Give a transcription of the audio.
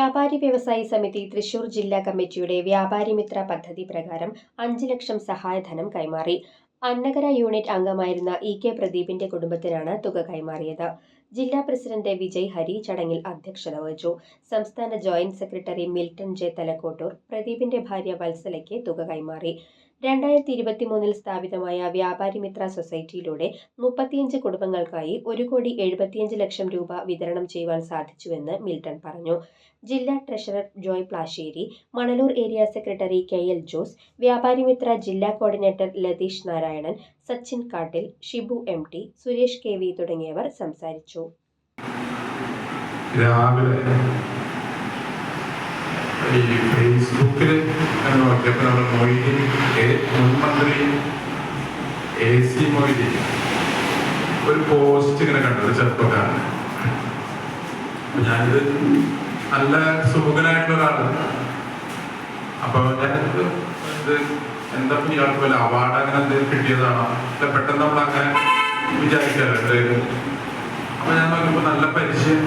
വ്യാപാരി വ്യവസായി സമിതി തൃശൂർ ജില്ലാ കമ്മിറ്റിയുടെ വ്യാപാരി മിത്ര പദ്ധതി പ്രകാരം അഞ്ച് ലക്ഷം സഹായധനം കൈമാറി. അന്നകര യൂണിറ്റ് അംഗമായിരുന്ന ഇ കെ പ്രദീപിന്റെ കുടുംബത്തിനാണ് തുക കൈമാറിയത്. ജില്ലാ പ്രസിഡന്റ് വിജയ് ഹരി ചടങ്ങിൽ അധ്യക്ഷത വഹിച്ചു. സംസ്ഥാന joint secretary Milton J Thalakottoor പ്രദീപിന്റെ ഭാര്യ വത്സലയ്ക്ക് തുക കൈമാറി. രണ്ടായിരത്തി ഇരുപത്തി മൂന്നിൽ സ്ഥാപിതമായ വ്യാപാരി മിത്ര സൊസൈറ്റിയിലൂടെ മുപ്പത്തിയഞ്ച് കുടുംബങ്ങൾക്കായി ഒരു കോടി എഴുപത്തിയഞ്ച് ലക്ഷം രൂപ വിതരണം ചെയ്യുവാൻ സാധിച്ചുവെന്ന് മിൽട്ടൺ പറഞ്ഞു. ജില്ലാ treasurer Joy Plassery Manalur area secretary K L Jose വ്യാപാരി മിത്ര ജില്ലാ coordinator Latheesh Narayanan Sachin Kattil Shibu M T Suresh K V തുടങ്ങിയവർ സംസാരിച്ചു. ഈ ഫേസ്ബുക്കിൽ നോക്കിയപ്പോൾ നമ്മൾ മൊയ്തീൻ എ സി മൊയ്തീൻ ഒരു പോസ്റ്റ് ഇങ്ങനെ കണ്ടു ഒരു ചെറുപ്പക്കാരൻ. അപ്പൊ ഞാനിത് നല്ല സുമുഖനായിട്ടുള്ള ഒരാളാണ്. അപ്പൊ ഇത് എന്താ ഇയാൾക്ക് വല്ല അവാർഡ് അങ്ങനെ എന്തെങ്കിലും കിട്ടിയതാണോ? അല്ല പെട്ടെന്ന് നമ്മൾ അങ്ങനെ വിചാരിക്കാറുണ്ട് അപ്പൊ ഞാൻ നോക്കുമ്പോ നല്ല പരിചയം